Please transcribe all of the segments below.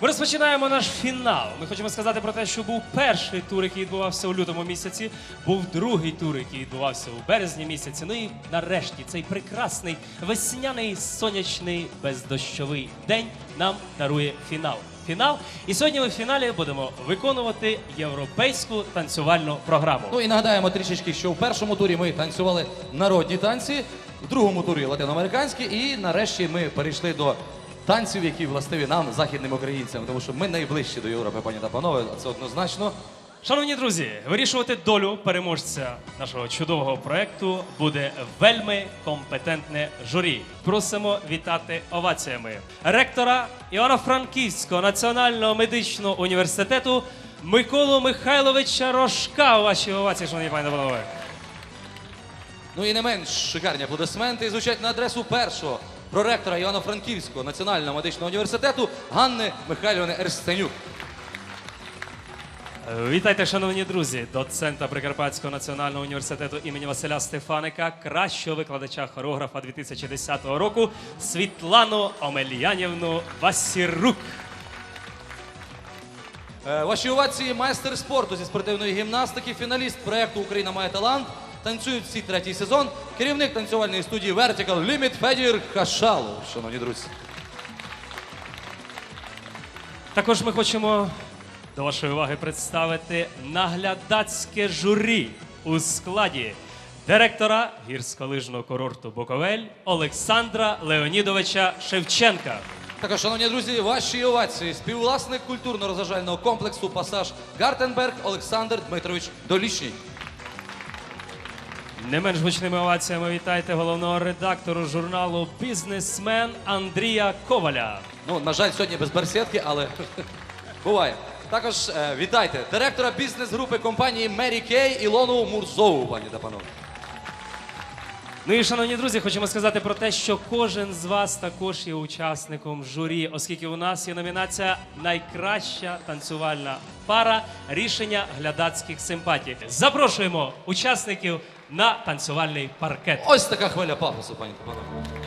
Ми розпочинаємо наш фінал. Ми хочемо сказати про те, що був перший тур, який відбувався у лютому місяці, був другий тур, який відбувався у березні місяці. Ну і нарешті цей прекрасний весняний сонячний бездощовий день нам дарує фінал. Фінал. І сьогодні ми в фіналі будемо виконувати європейську танцювальну програму. Ну і нагадаємо трішечки, що в першому турі ми танцювали народні танці, в другому турі латиноамериканські, і нарешті ми перейшли до танців, які властиві нам, західним українцям, тому що ми найближчі до Європи, пані та панове, це однозначно. Шановні друзі, вирішувати долю переможця нашого чудового проекту буде вельми компетентне журі. Просимо вітати оваціями ректора Івано-Франківського національного медичного університету Миколу Михайловича Рожка. У вашій овації, шановні пані та панове. Ну і не менш шикарні аплодисменти звучать на адресу першого проректора Івано-Франківського національного медичного університету Ганни Михайлівни Ерстенюк. Вітайте, шановні друзі, доцента Прикарпатського національного університету імені Василя Стефаника, кращого викладача хореографа 2010 року Світлану Омельянівну Васірук. Е, Ваші овації майстер спорту зі спортивної гімнастики, фіналіст проєкту Україна має талант. Танцюють всі третій сезон. Керівник танцювальної студії Vertical Limit Федір Хашалов. Шановні друзі. Також ми хочемо до вашої уваги представити наглядацьке журі у складі директора гірськолижного курорту Буковель Олександра Леонідовича Шевченка. Також, шановні друзі, ваші овації. Співвласник культурно-розважального комплексу Пасаж Гартенберг Олександр Дмитрович Долічній. Не менш гучними оваціями вітайте головного редактору журналу Бізнесмен Андрія Коваля. Ну, на жаль, сьогодні без барсетки, але буває. Також е, вітайте директора бізнес-групи компанії Мері Кей Ілону Мурзову, пані та панове. Ну і шановні друзі, хочемо сказати про те, що кожен з вас також є учасником журі, оскільки у нас є номінація Найкраща танцювальна пара рішення глядацьких симпатій. Запрошуємо учасників на танцювальний паркет. Ось така хвиля пафосу, пані та панове.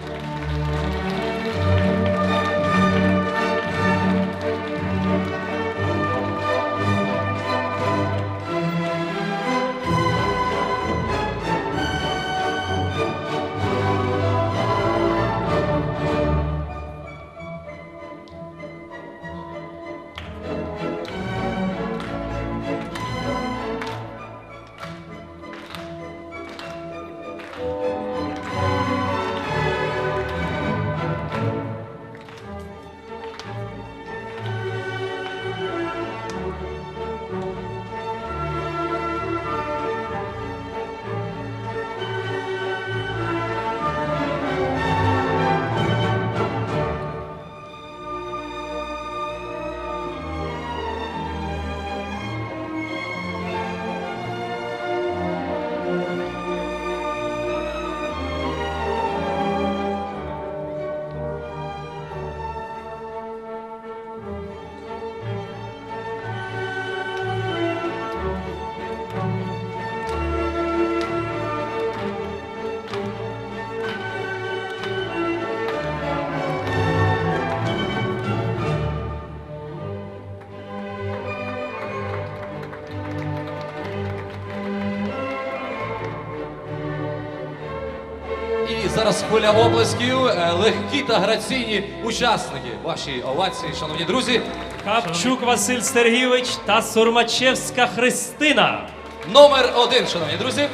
Хвиля оплесків. Е, Легкі та граційні учасники. Ваші овації, шановні друзі. Капчук Василь Сергійович та Сурмачевська Христина. Номер один, шановні друзі.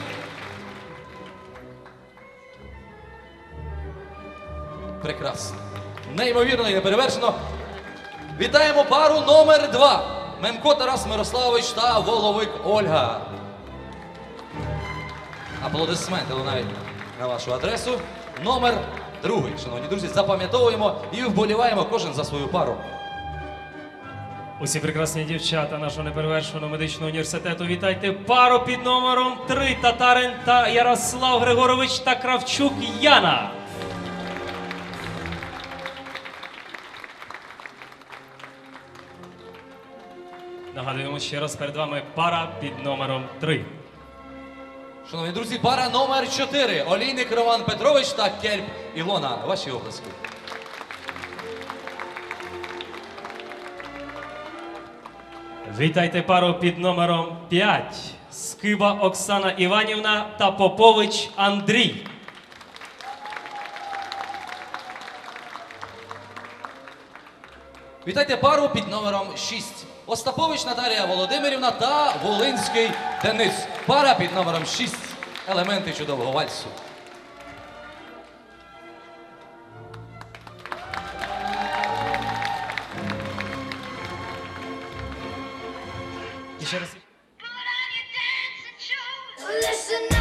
Прекрасно. Неймовірно і неперевершено. Вітаємо пару номер два. Мемко Тарас Мирославович та Воловик Ольга. Аплодисменти лунають на вашу адресу. Номер другий, шановні друзі, запам'ятовуємо і вболіваємо кожен за свою пару. Усі прекрасні дівчата нашого неперевершеного медичного університету. Вітайте пару під номером 3 Татарин та Ярослав Григорович та Кравчук Яна. Нагадуємо ще раз перед вами пара під номером 3. Шановні друзі, пара номер 4 Олійник Роман Петрович та Кельп Ілона. Ваші обласки. Вітайте пару під номером 5. Скиба Оксана Іванівна та Попович Андрій. Вітайте пару під номером 6. Остапович Наталія Володимирівна та Волинський Денис. Пара під номером 6. Елементи чудового вальсу. Ще раз. Listen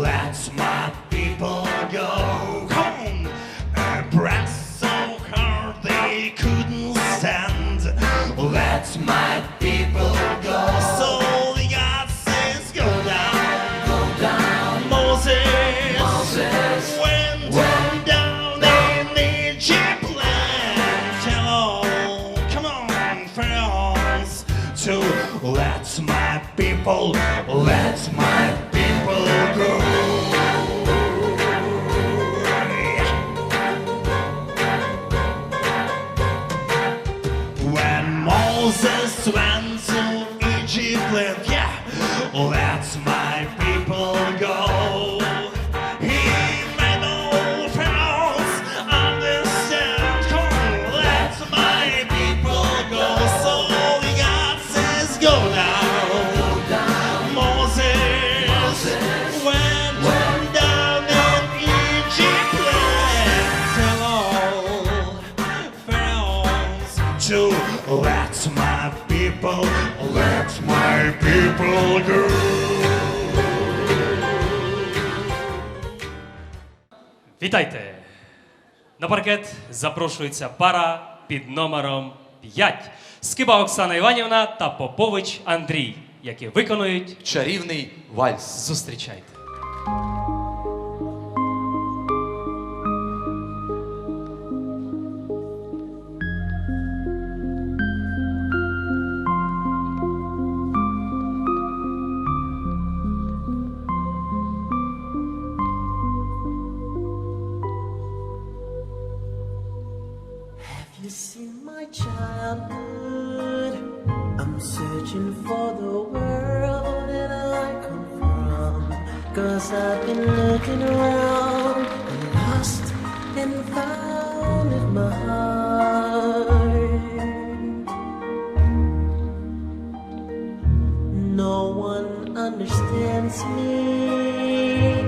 that's my That's my. April Girl. Вітайте! На паркет запрошується пара під номером 5. Скиба Оксана Іванівна та Попович Андрій, які виконують чарівний вальс. Зустрічайте. against me.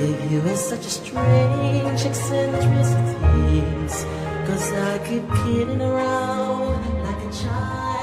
If you is such a strange eccentricities, cause I keep kidding around like a child.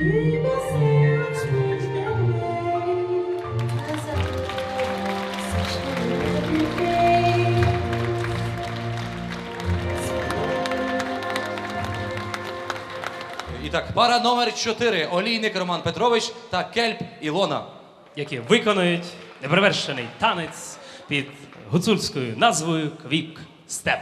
І так, пара номер 4. Олійник Роман Петрович та Кельп Ілона. які виконують неперевершений танець під гуцульською назвою Квік Степ.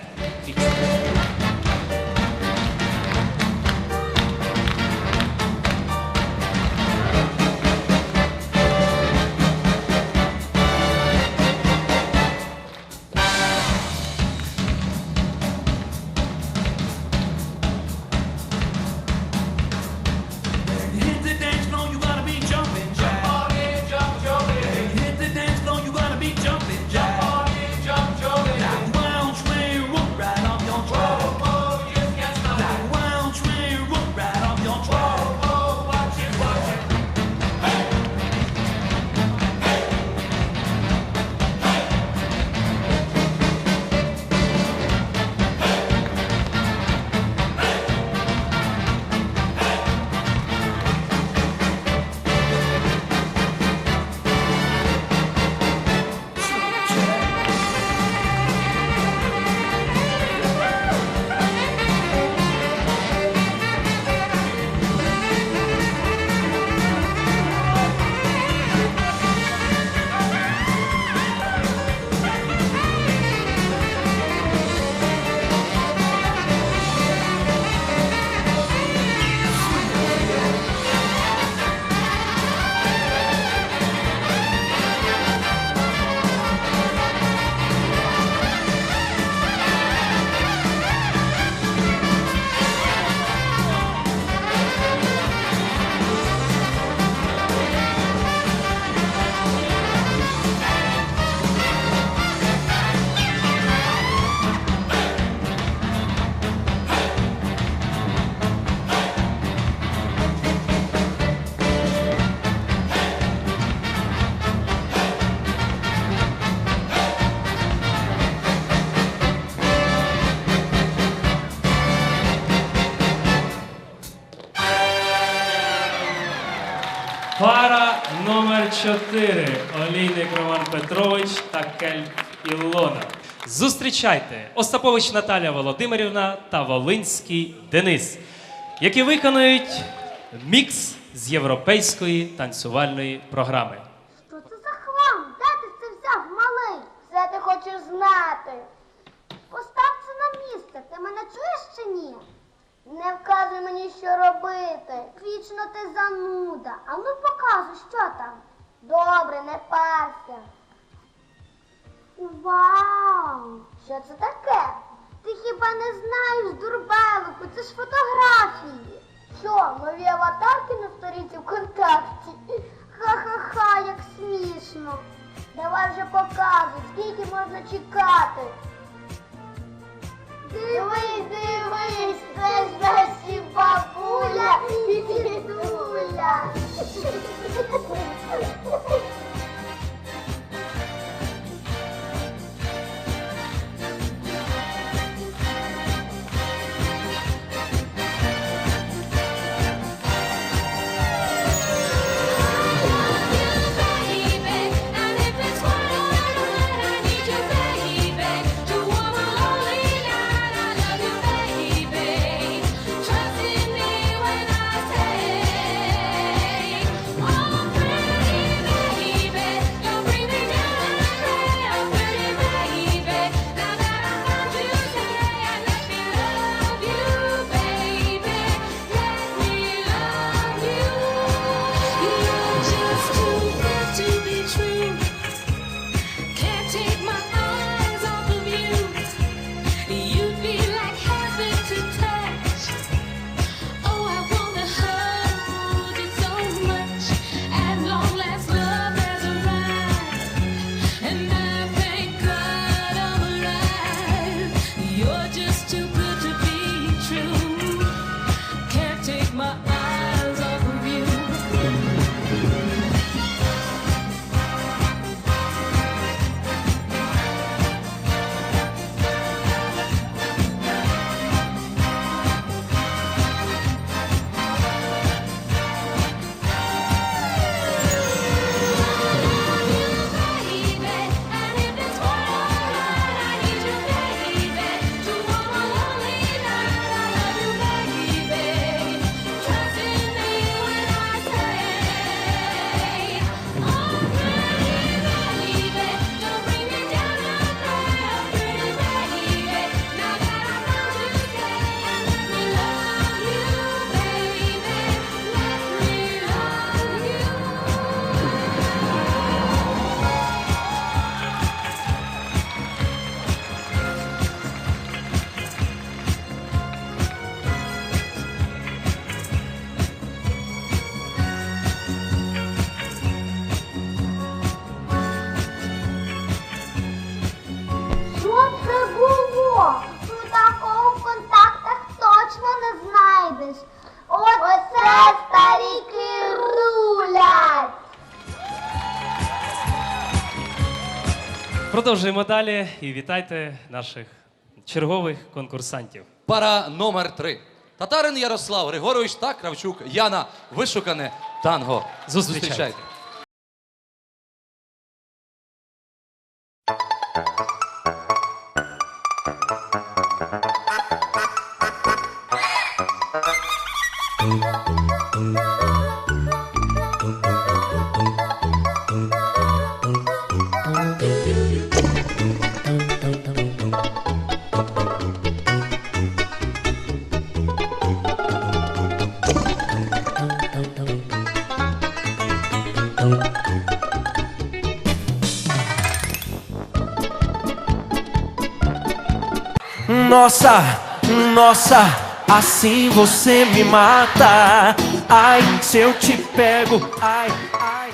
4. Олійник Роман Петрович та Кельп Ілона. Зустрічайте Остапович Наталя Володимирівна та Волинський Денис, які виконують мікс з європейської танцювальної програми. Що це за хлам? Де ти це взяв, малий? Все ти хочеш знати. Постав це на місце. Ти мене чуєш чи ні? Не вказуй мені, що робити. Вічно ти зануда. А ну показуй, що там. Добре, не парся. Вау! Що це таке? Ти хіба не знаєш, дурбелику? Це ж фотографії. Що, нові аватарки на сторінці ВКонтакті? Ха-ха-ха, як смішно. Давай вже показуй, скільки можна чекати. Дивись, дивись, це ж бабуля і. Продовжуємо далі і вітайте наших чергових конкурсантів. Пара номер три. Татарин Ярослав Григорович та Кравчук Яна. Вишукане танго. Зустрічайте. Nossa, nossa, assim você me mata. Ai, se eu te pego, ai, ai.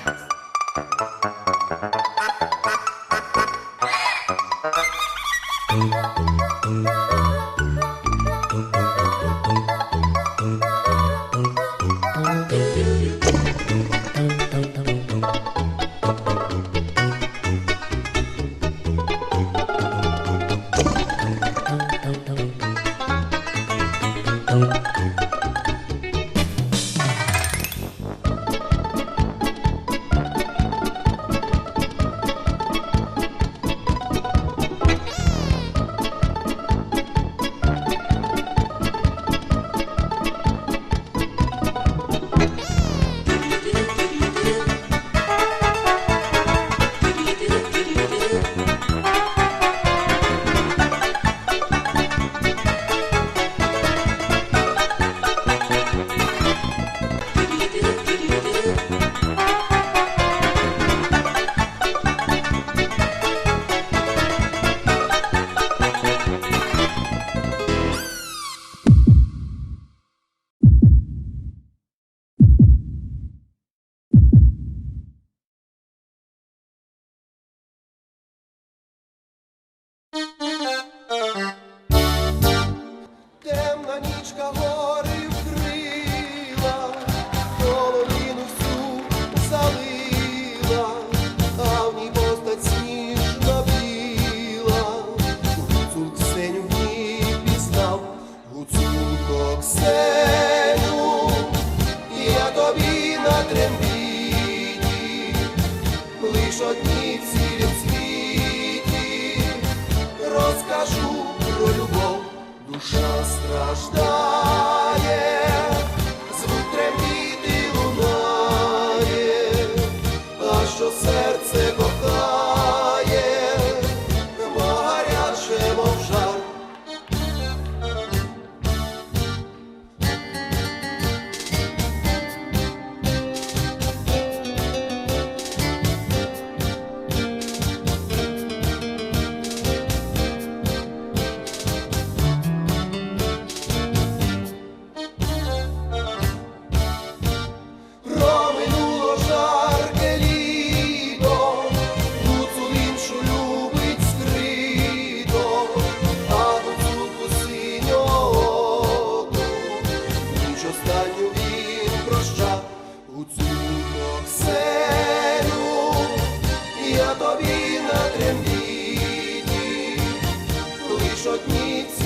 acabó. На трембіті, лиш одні в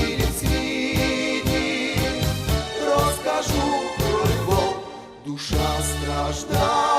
розкажу про Львов, Душа страждає,